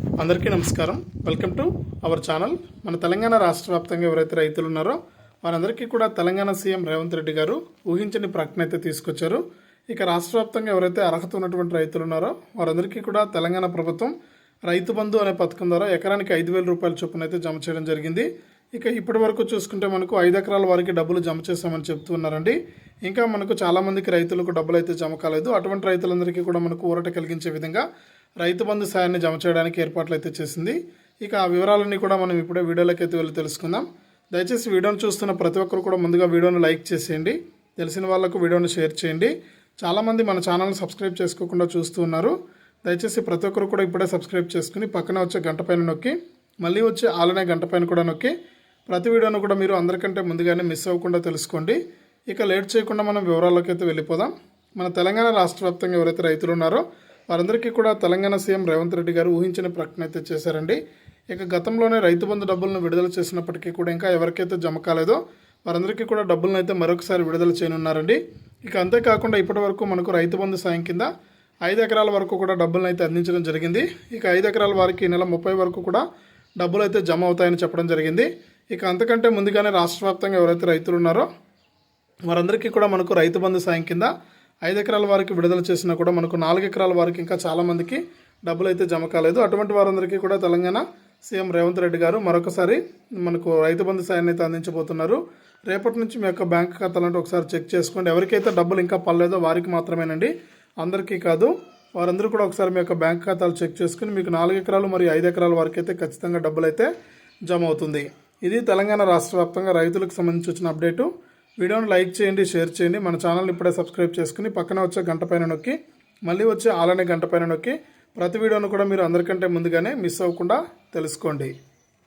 అందరికీ నమస్కారం. Welcome to our channel మన తెలంగాణ రాష్ట్ర వ్యాప్తంగా ఎవరైతే రైతులు ఉన్నారో వారందరికీ కూడా తెలంగాణ సీఎం రేవంత్ రెడ్డి గారు ఊహించని ప్రకటన అయితే తీసుకొచ్చారు. ఇక రాష్ట్ర వ్యాప్తంగా ఎవరైతే అర్హత ఉన్నటువంటి రైతులు ఉన్నారో వారందరికీ కూడా తెలంగాణ ప్రభుత్వం రైతు బంధు అనే పథకం ద్వారా ఎకరానికి ఐదు వేల రూపాయల చొప్పున అయితే జమ చేయడం జరిగింది. ఇక ఇప్పటి వరకు చూసుకుంటే మనకు ఐదు ఎకరాల వారికి డబ్బులు జమ చేస్తామని చెప్తున్నారండి. ఇంకా మనకు చాలామందికి రైతులకు డబ్బులు అయితే జమ కాలేదు. అటువంటి రైతులందరికీ కూడా మనకు ఊరట కలిగించే విధంగా రైతు బంధు సాయాన్ని జమ చేయడానికి ఏర్పాట్లు అయితే చేసింది. ఇక ఆ వివరాలన్నీ కూడా మనం ఇప్పుడే వీడియోలోకి అయితే వెళ్ళి తెలుసుకుందాం. దయచేసి వీడియోను చూస్తున్న ప్రతి ఒక్కరు కూడా ముందుగా వీడియోను లైక్ చేసేయండి. తెలిసిన వాళ్ళకు వీడియోను షేర్ చేయండి. చాలామంది మన ఛానల్ని సబ్స్క్రైబ్ చేసుకోకుండా చూస్తూ ఉన్నారు. దయచేసి ప్రతి ఒక్కరు కూడా ఇప్పుడే సబ్స్క్రైబ్ చేసుకుని పక్కన వచ్చే గంట పైన నొక్కి మళ్ళీ వచ్చే ఆలనే గంట పైన కూడా నొక్కి ప్రతి వీడియోను కూడా మీరు అందరికంటే ముందుగానే మిస్ అవ్వకుండా తెలుసుకోండి. ఇక లేట్ చేయకుండా మనం వివరాల్లోకి అయితే వెళ్ళిపోదాం. మన తెలంగాణ రాష్ట్ర వ్యాప్తంగా ఎవరైతే రైతులు ఉన్నారో వారందరికీ కూడా తెలంగాణ సీఎం రేవంత్ రెడ్డి గారు ఊహించిన ప్రకటన అయితే చేశారండి. ఇక గతంలోనే రైతు బంధు డబ్బులను విడుదల చేసినప్పటికీ కూడా ఇంకా ఎవరికైతే జమ కాలేదో వారందరికీ కూడా డబ్బులను అయితే మరొకసారి విడుదల చేయనున్నారండి. ఇక అంతేకాకుండా ఇప్పటి వరకు మనకు రైతు బంధు సాయం కింద ఐదు ఎకరాల వరకు కూడా డబ్బులను అయితే అందించడం జరిగింది. ఇక ఐదు ఎకరాల వారికి ఈ నెల ముప్పై వరకు కూడా డబ్బులు అయితే జమ అవుతాయని చెప్పడం జరిగింది. ఇక అంతకంటే ముందుగానే రాష్ట్ర వ్యాప్తంగా ఎవరైతే రైతులు ఉన్నారో వారందరికీ కూడా మనకు రైతు బంధు సాయం కింద ఐదు ఎకరాల వారికి విడుదల చేసినా కూడా మనకు నాలుగు ఎకరాల వారికి ఇంకా చాలామందికి డబ్బులు అయితే జమ కాలేదు. అటువంటి వారందరికీ కూడా తెలంగాణ సీఎం రేవంత్ రెడ్డి గారు మరొకసారి మనకు రైతు బంధు సాయాన్ని అయితే అందించబోతున్నారు. రేపటి నుంచి మీ యొక్క బ్యాంక్ ఖాతాలంటే ఒకసారి చెక్ చేసుకోండి. ఎవరికైతే డబ్బులు ఇంకా పడలేదో వారికి మాత్రమేనండి. అందరికీ కాదు వారందరూ కూడా ఒకసారి మీ యొక్క బ్యాంక్ ఖాతాలు చెక్ చేసుకుని మీకు నాలుగు ఎకరాలు మరియు ఐదు ఎకరాల వరకు అయితే ఖచ్చితంగా డబ్బులు అయితే జమ అవుతుంది. ఇది తెలంగాణ రాష్ట్ర వ్యాప్తంగా రైతులకు సంబంధించి వచ్చిన అప్డేటు. వీడియోని లైక్ చేయండి షేర్ చేయండి. మన ఛానల్ని ఇప్పుడే సబ్స్క్రైబ్ చేసుకుని పక్కన వచ్చే గంట పైన నొక్కి మళ్ళీ వచ్చే ఆలనే గంట పైన నొక్కి ప్రతి వీడియోను కూడా మీరు అందరికంటే ముందుగానే మిస్ అవ్వకుండా తెలుసుకోండి.